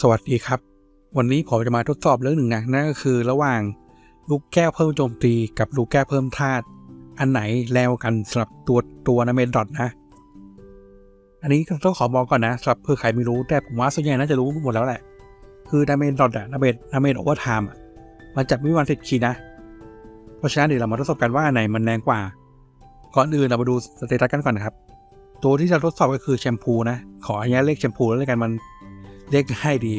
สวัสดีครับ วันนี้ผมจะมาทดสอบเรื่องหนึ่งนะนั่นก็คือระหว่างลูกแก้วเพิ่มโจมตีกับลูกแก้วเพิ่มธาตุอันไหนแรงกว่ากันสำหรับตัวตัวนาเมดอทนะ อันนี้ต้องขอบอกก่อนนะสำหรับเพื่อใครไม่รู้แต่ผมว่าส่วนใหญ่น่าจะรู้หมดแล้วแหละ คือดาเมจดอทอะดาเมจดาเมจโอเวอร์ไทม์มันจะไม่วันเสร็จคีนะ เพราะฉะนั้นเดี๋ยวเรามาทดสอบกันว่าอันไหนมันแรงกว่า ก่อนอื่นเรามาดูสเตตัสกันก่อนนะครับ ตัวที่จะทดสอบก็คือแชมพูนะ ขออนุญาตเรียกแชมพูแล้วกันมัน เรียกง่ายดี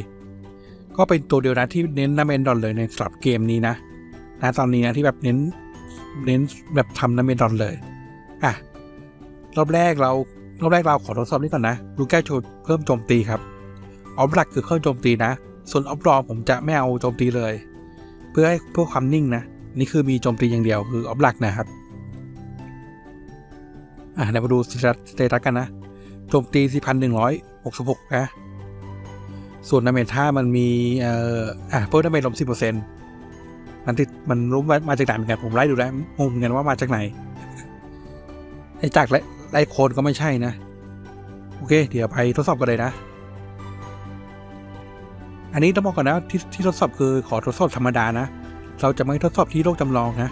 ก็เป็นตัวเดียวนะที่เน้นดาเมจดอทเลยในสำหรับเกมนี้นะนะตอนนี้นะที่แบบเน้นเน้นแบบทำดาเมจดอทเลยอะรอบแรกเรารอบแรกเราขอทดสอบนี้ก่อนนะลูกแก้วโชว์เพิ่มโจมตีครับออฟหลักคือเพิ่มโจมตีนะ ส่วนออฟรองผมจะไม่เอาโจมตีเลย เพื่อให้เพื่อความนิ่งนะนี่คือมีโจมตีอย่างเดียวคือออฟหลักนะครับอะเดี๋ยวมาดูสเตตัสสเตตัสกันนะโจมตี 4,166 นะ ส่วนดาเมท่ามันมีเอ่ออะเพิ่มดาเมจลม10%มันติดมันรู้ว่ามาจากไหนเหมือนกันผมไล่ดูแล้วงงเหมือนกันว่ามาจากไหนไอ้จากไล่ไล่โคนก็ไม่ใช่นะ โอเค เดี๋ยวไปทดสอบกันเลยนะ อันนี้ต้องบอกก่อนนะที่ที่ทดสอบคือขอทดสอบธรรมดานะ เราจะไม่ทดสอบที่โลกจำลองนะ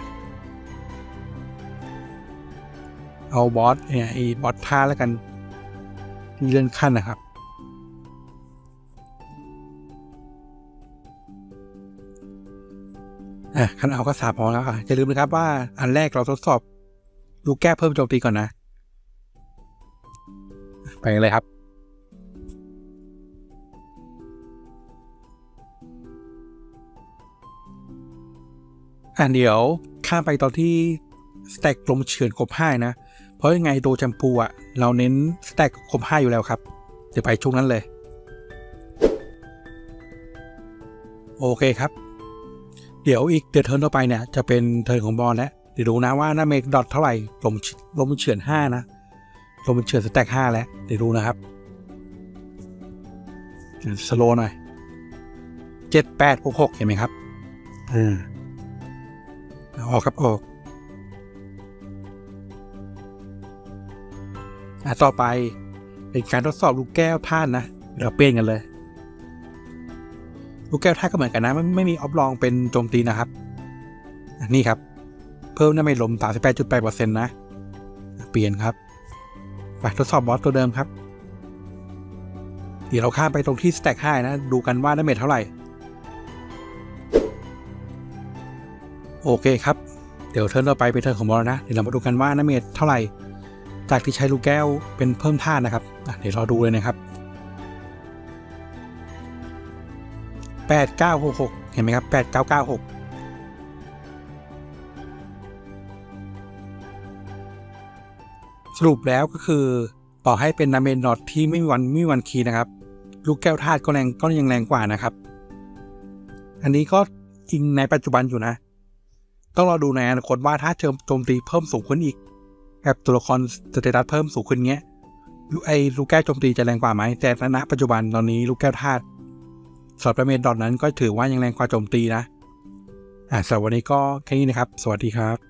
เอาบอสเนี่ยไอ้บอสท่าแล้วกันที่เลื่อนขั้นนะครับ อะขั้นเอาก็สาบพอแล้วค่ะอย่าลืมนะครับว่าอันแรกเราทดสอบลูกแก้เพิ่มโจมตีก่อนนะ ไปเลยครับ อะเดี๋ยวข้ามไปตอนที่สแต็กลมเฉือนครบห้านะ เพราะยังไงตัวแชมพูอะเราเน้นสแต็กครบห้าอยู่แล้วครับ เดี๋ยวไปช่วงนั้นเลย โอเคครับ ดี๋ยวอีกเดือนเทิร์นต่อไปเนี่ยจะเป็นเทิร์นของบอลแล้วเดี๋ยวดูนะว่าหน้าเมกดอทเท่าไหร่ลมลมเฉือนห้านะลมเฉือนสแต็กห้าแล้วเดี๋ยวดูนะครับสโลหน่อยเจ็ดแปดหกหกเห็นไหมครับอืมออกครับออกอะต่อไปเป็นการทดสอบลูกแก้วท่านนะเดี๋ยวเราเปลี่ยนกันเลย ลูกแก้วท่าก็เหมือนกันนะไม่ไม่มีออฟลองเป็นโจมตีนะครับนี่ครับ เพิ่มน้ำไม่ลม 38.8%นะ เปลี่ยนครับไปทดสอบบอสตัวเดิมครับ เดี๋ยวเราข้ามไปตรงที่สแต็ก5นะ ดูกันว่าดาเมจเท่าไหร่ โอเคครับ เดี๋ยวเทิร์นต่อไปเป็นเทิร์นของบอลนะ เดี๋ยวเรามาดูกันว่าดาเมจเท่าไหร่ จากที่ใช้ลูกแก้วเป็นเพิ่มท่านะครับเดี๋ยวเราดูเลยนะครับ แปดเก้าหกหกเห็นไหมครับแปดเก้าเก้าหกสรุปแล้วก็คือต่อให้เป็นนาเมนนอตที่ไม่มีวันไม่มีวันคีนะครับ ลูกแก้วธาตุก็แรงก็ยังแรงกว่านะครับ อันนี้ก็จริงในปัจจุบันอยู่นะ ต้องรอดูในอนาคตว่าถ้าเชิมโจมตีเพิ่มสูงขึ้นอีกแบบตัวละครสเตตัสเพิ่มสูงขึ้นเงี้ยไอ้ลูกแก้วโจมตีจะแรงกว่าไหมแต่ณปัจจุบันตอนนี้ลูกแก้วธาตุ สอดประเมจดอนนั้นก็ถือว่ายังแรงกว่าโจมตีนะอ่าสำหรับวันนี้ก็แค่นี้นะครับ สวัสดีครับ